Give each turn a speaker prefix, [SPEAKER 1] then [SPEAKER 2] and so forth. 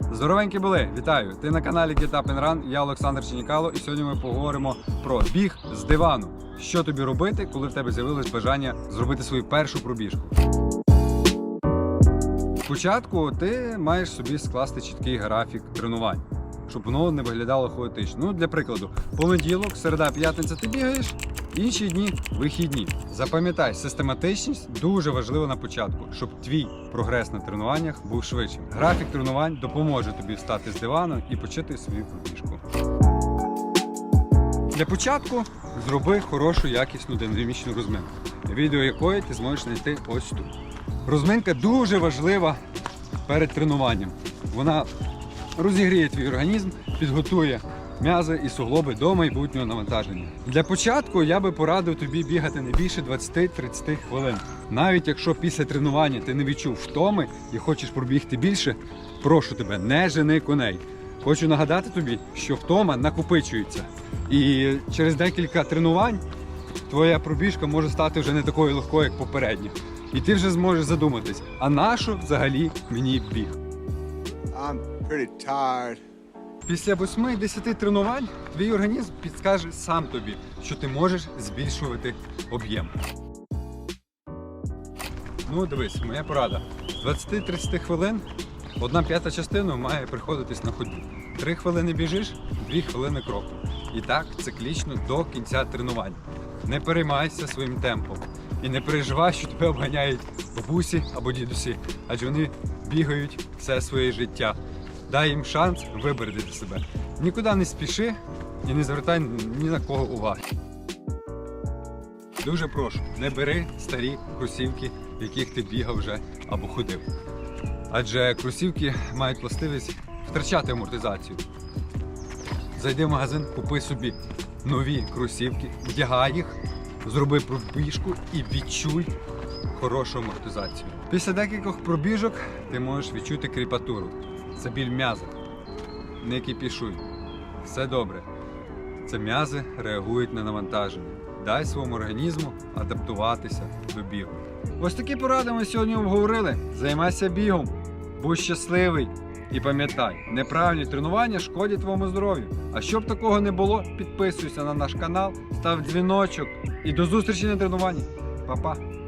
[SPEAKER 1] Здоровенькі були, вітаю! Ти на каналі Get Up and Run, я Олександр Чинікало, і сьогодні ми поговоримо про біг з дивану. Що тобі робити, коли в тебе з'явилось бажання зробити свою першу пробіжку? Спочатку ти маєш собі скласти чіткий графік тренувань, щоб воно не виглядало хаотично. Ну, для прикладу, понеділок, середа, п'ятниця ти бігаєш, інші дні вихідні. Запам'ятай, систематичність дуже важлива на початку, щоб твій прогрес на тренуваннях був швидшим. Графік тренувань допоможе тобі встати з дивану і почати свою пробіжку. Для початку зроби хорошу якісну динамічну розминку, відео якої ти зможеш знайти ось тут. Розминка дуже важлива перед тренуванням. Вона розігріє твій організм, підготує м'язи і суглоби до майбутнього навантаження. Для початку я би порадив тобі бігати не більше 20-30 хвилин. Навіть якщо після тренування ти не відчув втоми і хочеш пробігти більше, прошу тебе, не жени коней. Хочу нагадати тобі, що втома накопичується. І через декілька тренувань твоя пробіжка може стати вже не такою легкою, як попередня. І ти вже зможеш задуматись, а на що взагалі мені біг?
[SPEAKER 2] I'm pretty tired.
[SPEAKER 1] Після 8-10 тренувань твій організм підскаже сам тобі, що ти можеш збільшувати об'єм. Ну, дивись, моя порада. З 20-30 хвилин одна п'ята частина має приходитись на ходьбу. Три хвилини біжиш, дві хвилини кроку. І так циклічно до кінця тренувань. Не переймайся своїм темпом. І не переживай, що тебе обганяють бабусі або дідусі, адже вони бігають все своє життя. Дай їм шанс виберегти себе. Нікуди не спіши і не звертай ні на кого уваги. Дуже прошу, не бери старі кросівки, в яких ти бігав вже або ходив. Адже кросівки мають властивість втрачати амортизацію. Зайди в магазин, купи собі нові кросівки, вдягай їх, зроби пробіжку і відчуй хорошу амортизацію. Після декількох пробіжок ти можеш відчути кріпатуру. Це біль м'яза. Не кипішуй. Все добре. Це м'язи реагують на навантаження. Дай своєму організму адаптуватися до бігу. Ось такі поради ми сьогодні обговорили. Займайся бігом, будь щасливий і пам'ятай, неправильні тренування шкодять твоєму здоров'ю. А щоб такого не було, підписуйся на наш канал, став дзвіночок і до зустрічі на тренуванні. Па-па!